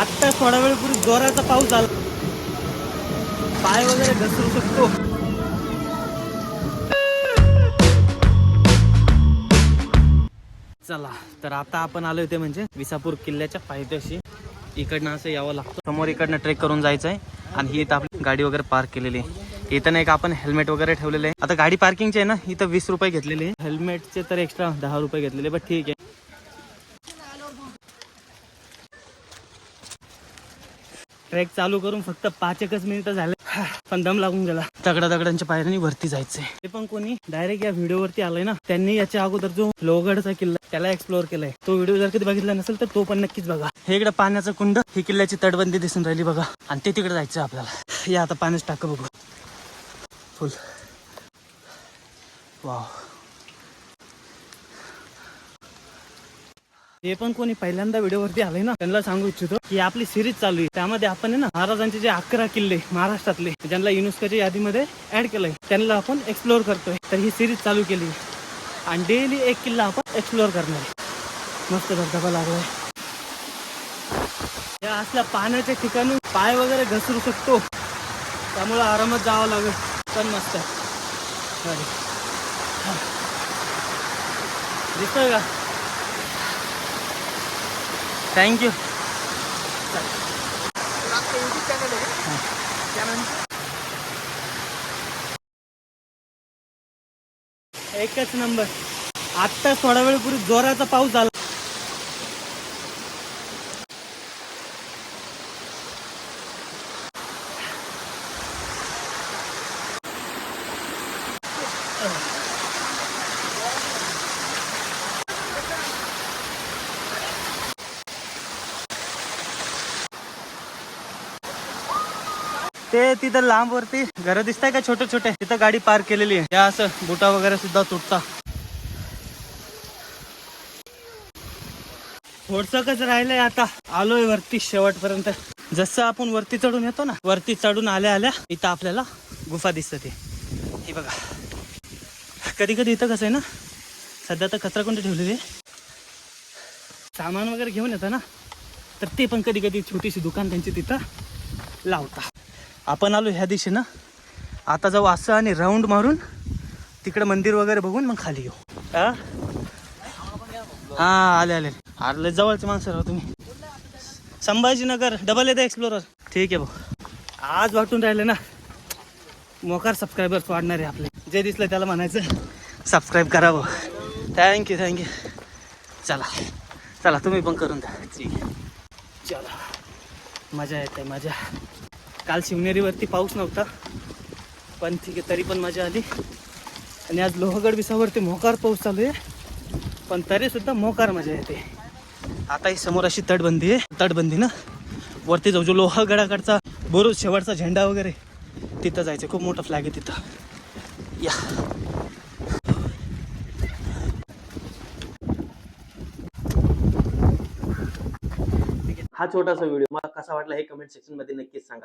आत्ता थोडा वेळ पूर्वी जोराचा पाऊस झाला. पाय वगैरे घसरू शकतो. चला तर आता आपण आलो ते म्हणजे विसापूर किल्ल्याच्या पायथ्याशी इकडनं असं यावं लागतं. समोर इकडनं ट्रेक करून जायचं आहे आणि ही इथं आपली गाडी वगैरे पार्क केलेली आहे. इथं नाही का आपण हेल्मेट वगैरे ठेवलेले आहे. आता गाडी पार्किंगची आहे ना इथं वीस रुपये घेतलेले आहे. हेल्मेटचे तर एक्स्ट्रा दहा रुपये घेतलेले बट ठीक आहे. ट्रेक चालू करून फक्त पाच एकच मिनिटं झाले. पण दम लागून गेला. दगडा दगडांच्या पायऱ्यांनी वरती जायचंय. ते पण कोणी डायरेक्ट या व्हिडिओ वरती आलंय ना? त्यांनी याच्या अगोदर जो लोहगडचा किल्ला त्याला एक्सप्लोअर केलाय. तो व्हिडिओ जर कधी बघितला नसेल तर तो पण नक्कीच बघा. हे इकडे पाण्याचं कुंड ही किल्ल्याची तटबंदी दिसून राहिली बघा. आणि ते तिकडे जायचं आपल्याला. या आता पाण्याच टाक बघू. फुल वाव हे पण कोणी पहिल्यांदा व्हिडिओ वरती आलंय ना त्यांना सांगू इच्छितो की आपली सिरीज चालू आहे. त्यामध्ये आपण आहे ना महाराजांचे जे अकरा किल्ले महाराष्ट्रातले ज्यांना युनेस्कोच्या यादीमध्ये ऍड केलंय त्यांना आपण एक्सप्लोअर करतोय. तर ही सिरीज चालू केली आणि डेली एक किल्ला आपण एक्सप्लोअर करणार मस्त धबधबा लागलाय. या असल्या पाण्याच्या ठिकाणी पाय वगैरे घसरू शकतो. त्यामुळे आरामात जावं लागेल. पण मस्त आहे. दिसतोय का? थँक्यू एकच नंबर. आत्ता थोडा वेळ पूर्वी जोराचा पाऊस झाला. ते तिथं लांब वरती घर दिसताय का छोटे छोटे? तिथं गाडी पार्क केलेली आहे. असं बुटा वगैरे सुद्धा तुटता. थोडसकच राहिलंय आता. आलोय वरती शेवटपर्यंत. जसं आपण वरती चढून येतो ना वरती चढून आल्या आल्या इथं आपल्याला गुफा दिसत हे बघा. कधी कधी इथं कसं आहे ना सध्या तर कचरा कोणते ठेवलेली आहे. सामान वगैरे घेऊन येतं ना तर ते पण कधी कधी छोटीशी दुकान त्यांची तिथं लावता. आपण आलो ह्या दिशेनं. आता जाऊ असं आणि राऊंड मारून तिकडे मंदिर वगैरे बघून मग खाली येऊ. हा? हां आले आले. आले जवळचे माणसं राहू तुम्ही. संभाजीनगर डबल येते एक्सप्लोरर ठीक आहे भाऊ. आज वाटून राहिले ना. मोकार सबस्क्रायबर्स वाढणार आहे आपले. जे दिसलं त्याला म्हणायचं सबस्क्राईब करावं थँक्यू थँक्यू चला चला तुम्ही पण करून द्या. ठीक आहे. चला. मजा येते मजा. काल शिवनेरीवरती पाऊस नव्हता. पण ठीक आहे तरी पण मजा आली. आणि आज लोहगड विसावरती मोकार पाऊस चालू आहे. पण तरीसुद्धा मोकार मजा येते. आता ही समोर अशी तटबंदी आहे. तटबंदी ना? वरती जाऊ जो लोहगडाकडचा बरोच शेवटचा झेंडा वगैरे तिथं जायचं. खूप मोठा फ्लॅग आहे तिथं. या. हा छोटासा व्हिडिओ मला कसा वाटला हे कमेंट सेक्शनमध्ये नक्कीच सांगा.